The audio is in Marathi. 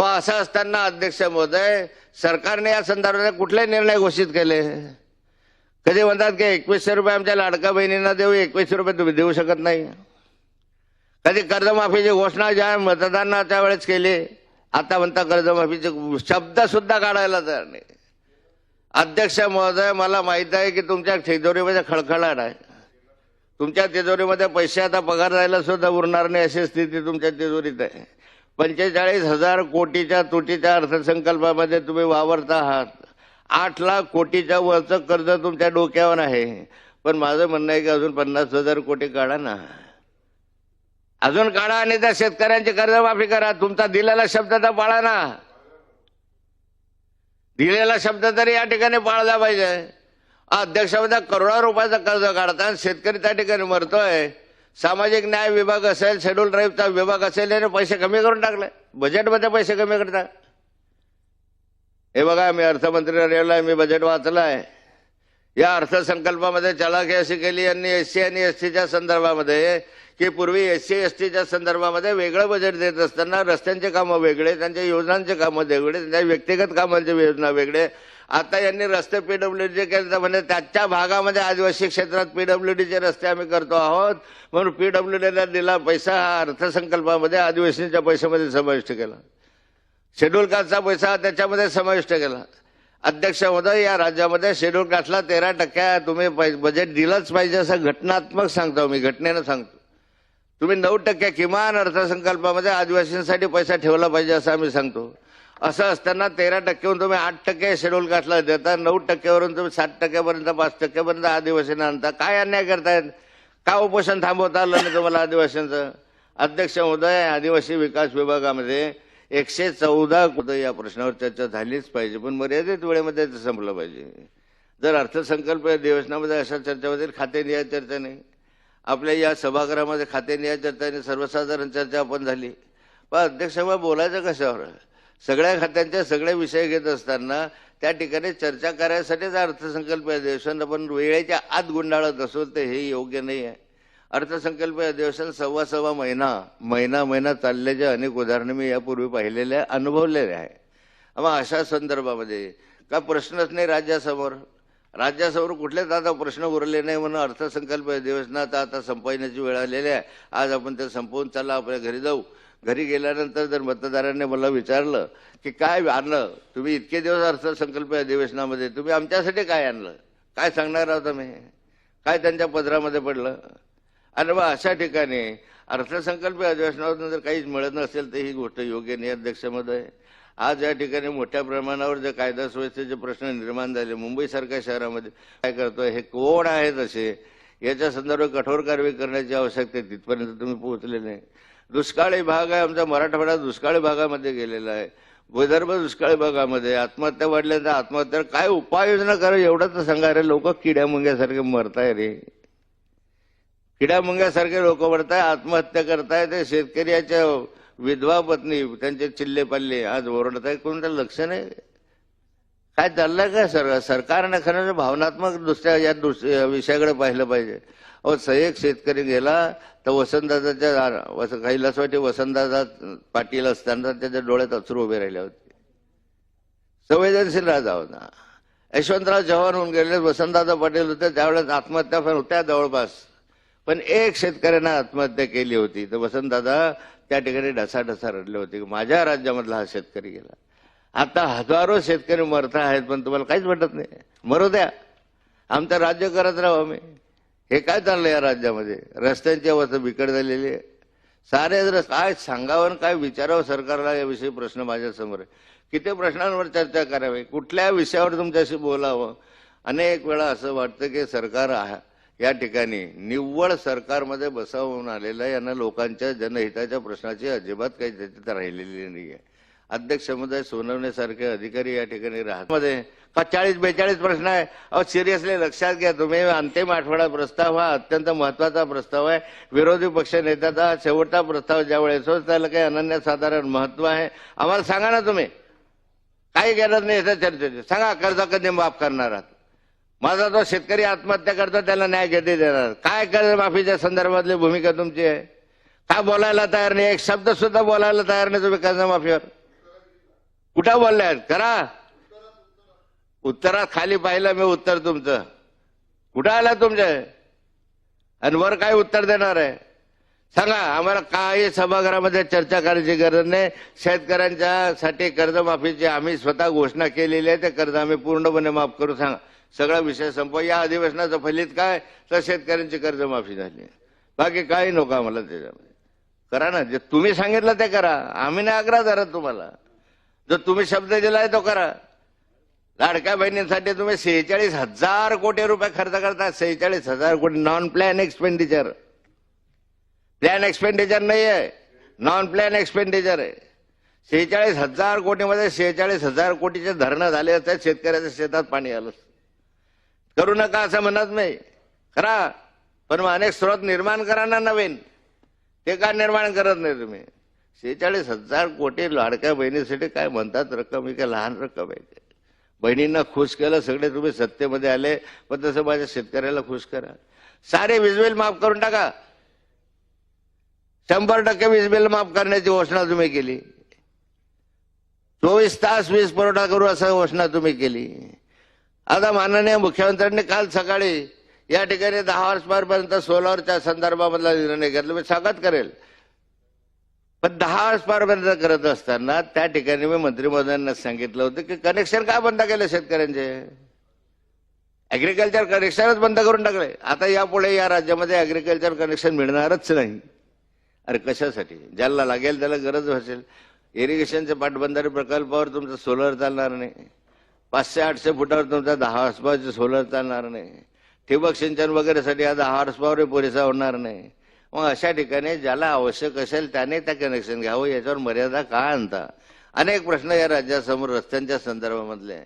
व असं असताना अध्यक्ष महोदय सरकारने या संदर्भात कुठले निर्णय घोषित केले? कधी म्हणतात की एकवीसशे रुपये आमच्या लाडका बहिणींना देऊ एकवीसशे रुपये तुम्ही देऊ शकत नाही? कधी कर्जमाफीची घोषणा ज्या मतदानाच्या वेळेस केली आता म्हणता कर्जमाफीचे शब्द सुद्धा काढायला तयार नाही. अध्यक्ष महोदय मला माहीत आहे की तुमच्या तिजोरीमध्ये खळखळाट आहे. तुमच्या तिजोरीमध्ये पैसे आता पगार जायला सुद्धा उरणार नाही अशी स्थिती तुमच्या तिजोरीत आहे. पंचेचाळीस हजार कोटीच्या तुटीच्या अर्थसंकल्पामध्ये तुम्ही वावरता आहात. आठ लाख कोटीच्या वरचं कर्ज तुमच्या डोक्यावर आहे. पण माझं म्हणणं आहे की अजून पन्नास हजार कोटी काढा ना. अजून काढा आणि त्या शेतकऱ्यांची कर्जमाफी करा. तुमचा दिलेला शब्द तर पाळा ना. दिलेला शब्द तरी या ठिकाणी पाळला पाहिजे. अध्यक्षामध्ये करोडो रुपयाचं कर्ज काढता शेतकरी त्या ठिकाणी मरतोय. सामाजिक न्याय विभाग असेल शेड्यूल ड्राईव्हचा विभाग असेल याने पैसे कमी करून टाकले. बजेटमध्ये पैसे कमी करता. हे बघा मी अर्थमंत्री राहिला मी बजेट वाचलं आहे. या अर्थसंकल्पामध्ये चलाखी अशी केली यांनी एस सी आणि एस टीच्या संदर्भामध्ये की पूर्वी एस सी एस टीच्या संदर्भामध्ये वेगळं बजेट देत असताना रस्त्यांचे कामं वेगळे त्यांच्या योजनांचे कामं वेगळे त्यांच्या व्यक्तिगत कामांचे योजना वेगळे आता यांनी रस्ते पीडब्ल्यूडीचे केले म्हणजे त्याच्या भागामध्ये आदिवासी क्षेत्रात पीडब्ल्यूडीचे रस्ते आम्ही करतो आहोत. म्हणून पीडब्ल्यूडीला दिला पैसा हा अर्थसंकल्पामध्ये आदिवासींच्या पैशामध्ये समाविष्ट केला. शेड्यूल कास्टचा पैसा त्याच्यामध्ये समाविष्ट केला. अध्यक्ष महोदय या राज्यामध्ये शेड्यूल कास्टला तेरा टक्क्या तुम्ही पै- बजेट दिलंच पाहिजे असं घटनात्मक सांगतो मी घटनेनं सांगतो. तुम्ही नऊ टक्के किमान अर्थसंकल्पामध्ये आदिवासींसाठी पैसा ठेवला पाहिजे असं आम्ही सांगतो. असं असताना तेरा टक्केवरून तुम्ही आठ टक्के शेड्यूल कास्टला देता नऊ टक्क्यावरून तुम्ही सात टक्क्यापर्यंत पाच टक्क्यापर्यंत आदिवासींना आणता. काय अन्याय करतायत? का उपोषण थांबवता आलं नाही तुम्हाला आदिवासींचं? अध्यक्ष महोदय आदिवासी विकास विभागामध्ये एकशे चौदा या प्रश्नावर चर्चा झालीच पाहिजे पण मर्यादित वेळेमध्ये ते संपलं पाहिजे. जर अर्थसंकल्प अधिवेशनामध्ये अशा चर्चा होतील खाते निहाय चर्चा नाही आपल्या या सभागृहामध्ये खाते निहाय चर्चा नाही सर्वसाधारण चर्चा आपण झाली. पण अध्यक्ष बोलायचं कशावर? सगळ्या खात्यांचे सगळे विषय घेत असताना त्या ठिकाणी चर्चा करायसाठीच अर्थसंकल्प अधिवेशन आपण वेळेच्या आत गुंडाळत असो ते हे योग्य नाही आहे अर्थसंकल्प अधिवेशन सव्वा सव्वा महिना महिना महिना चालल्याच्या अनेक उदाहरणं मी यापूर्वी पाहिलेले आहे, अनुभवलेले आहे. मग अशा संदर्भामध्ये का प्रश्नच नाही राज्यासमोर? राज्यासमोर कुठलेच आता प्रश्न उरले नाही म्हणून अर्थसंकल्प अधिवेशनात आता संपवण्याची वेळ आलेली आहे. आज आपण ते संपवून चला आपल्या घरी जाऊ. घरी गेल्यानंतर जर मतदारांनी मला विचारलं की काय आणलं? तुम्ही इतके दिवस अर्थसंकल्प अधिवेशनामध्ये तुम्ही आमच्यासाठी काय आणलं? काय सांगणार आहोत आम्ही? काय त्यांच्या पदरामध्ये पडलं? आणि मग अशा ठिकाणी अर्थसंकल्प अधिवेशनातून जर काहीच मिळत नसेल तर ही गोष्ट योग्य नाही अध्यक्षमध्ये आज या ठिकाणी मोठ्या प्रमाणावर जे कायदा सुव्यवस्थेचे प्रश्न निर्माण झाले मुंबईसारख्या शहरामध्ये काय करतोय हे कोण आहेत असे? याच्या संदर्भात कठोर कारवाई करण्याची आवश्यकता तिथपर्यंत तुम्ही पोहोचले नाही. दुष्काळी भाग आहे आमचा मराठवाडा दुष्काळी भागामध्ये गेलेला आहे. विदर्भ दुष्काळी भागामध्ये आत्महत्या वाढल्या तर आत्महत्या काय उपाययोजना करा एवढं तर सांगा. रे लोक किड्या मुंग्यासारखे मरताय रे. किड्या मुंग्यासारखे लोक मरताय आत्महत्या करताय ते शेतकऱ्याच्या विधवा पत्नी त्यांचे चिल्ले पाल्ले आज ओरडत आहे कोणतं लक्ष नाही? काय चाललंय काय सर? सरकारने खरं भावनात्मक दुसऱ्या या दुस विषयाकडे पाहिलं पाहिजे. अहो सहाय्यक शेतकरी गेला तर वसंतदादाच्या वस कैलासवाटी वसंतदादा पाटील असताना त्याच्या डोळ्यात अश्रू उभे राहिले होते. संवेदनशील राजा होता. यशवंतराव चव्हाण होऊन गेले वसंतदादा पाटील होते त्यावेळेस आत्महत्या पण होत्या जवळपास. पण एक शेतकऱ्यानं आत्महत्या केली होती. तर वसंतदादा त्या ठिकाणी ढसाढसा रडले होते. माझ्या राज्यामधला हा शेतकरी गेला. आता हजारो शेतकरी मरत आहेत पण तुम्हाला काहीच वाटत नाही. मरू द्या. आमचं राज्य करत राहू आम्ही. हे काय चाललं या राज्यामध्ये? रस्त्यांची अवस्था बिकट झालेली आहे. सारे जर काय सांगावं आणि काय विचारावं सरकारला याविषयी प्रश्न माझ्यासमोर आहे. किती प्रश्नांवर चर्चा करावी? कुठल्या विषयावर तुमच्याशी बोलावं? अनेक वेळा असं वाटतं की सरकार या ठिकाणी निव्वळ सरकारमध्ये बसावून आलेलं आहे. यांना लोकांच्या जनहिताच्या प्रश्नाची अजिबात काही त्याच्यात राहिलेली नाही आहे अध्यक्ष समुदाय सोनवण्यासारखे अधिकारी या ठिकाणी राहत मध्ये का चाळीस बेचाळीस प्रश्न आहे? अहो सिरियसली लक्षात घ्या तुम्ही अंतिम आठवडा प्रस्ताव हा अत्यंत महत्त्वाचा प्रस्ताव आहे. विरोधी पक्ष नेत्याचा शेवटचा प्रस्ताव ज्यावेळेस होतो त्याला काही अनन्यसाधारण महत्त्व आहे. आम्हाला सांगा ना तुम्ही. काही गरज नाही याच्या चर्चेची. सांगा कर्ज कधी माफ करणार आहात. माझा जो शेतकरी आत्महत्या करतो त्याला न्याय कधी देणार काय कर्जमाफीच्या संदर्भातली भूमिका तुमची आहे? काय बोलायला तयार नाही? एक शब्द सुद्धा बोलायला तयार नाही तुम्ही कर्जमाफीवर. कुठं बोलल्यात? करा. उत्तरात खाली पाहिलं मी उत्तर तुमचं. कुठं आला तुमचं आणि वर काय उत्तर देणार आहे? सांगा आम्हाला काही सभागृहामध्ये चर्चा करायची गरज नाही. शेतकऱ्यांच्या साठी कर्जमाफीची आम्ही स्वतः घोषणा केलेली आहे. ते कर्ज आम्ही पूर्णपणे माफ करू. सांगा सगळा विषय संपव. या अधिवेशनाचं फलित काय? तर शेतकऱ्यांची कर्जमाफी झाली. बाकी काही नको आम्हाला त्याच्यामध्ये. करा ना. जे तुम्ही सांगितलं ते करा. आम्ही नाही आग्रह धरत तुम्हाला. जो तुम्ही शब्द दिलाय तो करा. लाडक्या बहिणींसाठी तुम्ही सेहेचाळीस हजार कोटी रुपये खर्च करता. सेहेचाळीस हजार कोटी non plan expenditure plan expenditure नाही आहे नॉन प्लॅन एक्सपेंडिचर आहे. सेहेचाळीस हजार कोटीमध्ये सेहेचाळीस हजार कोटीचे धरणं झाले असते. शेतकऱ्याच्या शेतात पाणी आलं करू नका असं म्हणत नाही. करा. पण मग अनेक स्रोत निर्माण करा ना नवीन. ते का निर्माण करत नाही तुम्ही? शेहेचाळीस हजार कोटी लाडक्या बहिणीसाठी काय म्हणतात रक्कम? ही काय लहान रक्कम आहे बहिणींना खुश केलं सगळे तुम्ही सत्तेमध्ये आले पण तसं माझ्या शेतकऱ्याला खुश करा. सारे वीज बिल माफ करून टाका. शंभर टक्के वीज बिल माफ करण्याची घोषणा तुम्ही केली. चोवीस तास वीज पुरवठा करू असं घोषणा तुम्ही केली. आता माननीय मुख्यमंत्र्यांनी काल सकाळी या ठिकाणी दहा हॉर्स पर्यंत सोलरच्या संदर्भामधला निर्णय घेतला. मी स्वागत करेल. पण दहा हॉर्स करत असताना त्या ठिकाणी मी मंत्री सांगितलं होतं की कनेक्शन का बंद केलं शेतकऱ्यांचे? ॲग्रिकल्चर कनेक्शनच बंद करून टाकले आता यापुढे या राज्यामध्ये ॲग्रिकल्चर कनेक्शन मिळणारच नाही. अरे कशासाठी? ज्याला लागेल त्याला गरज भासेल. इरिगेशनच्या पाटबंधारे प्रकल्पावर तुमचं सोलर चालणार नाही. पाचशे आठशे फुटावर तुमचा दहा हॉर्सपॉवरचे सोलर चालणार नाही. ठिबक सिंचन वगैरेसाठी हा दहा हॉर्सपॉवर पुरेसा होणार नाही. मग अशा ठिकाणी ज्याला आवश्यक असेल त्याने त्या कनेक्शन घ्यावं याच्यावर मर्यादा का आणता? अनेक प्रश्न या राज्यासमोर रस्त्यांच्या संदर्भामधले. आहे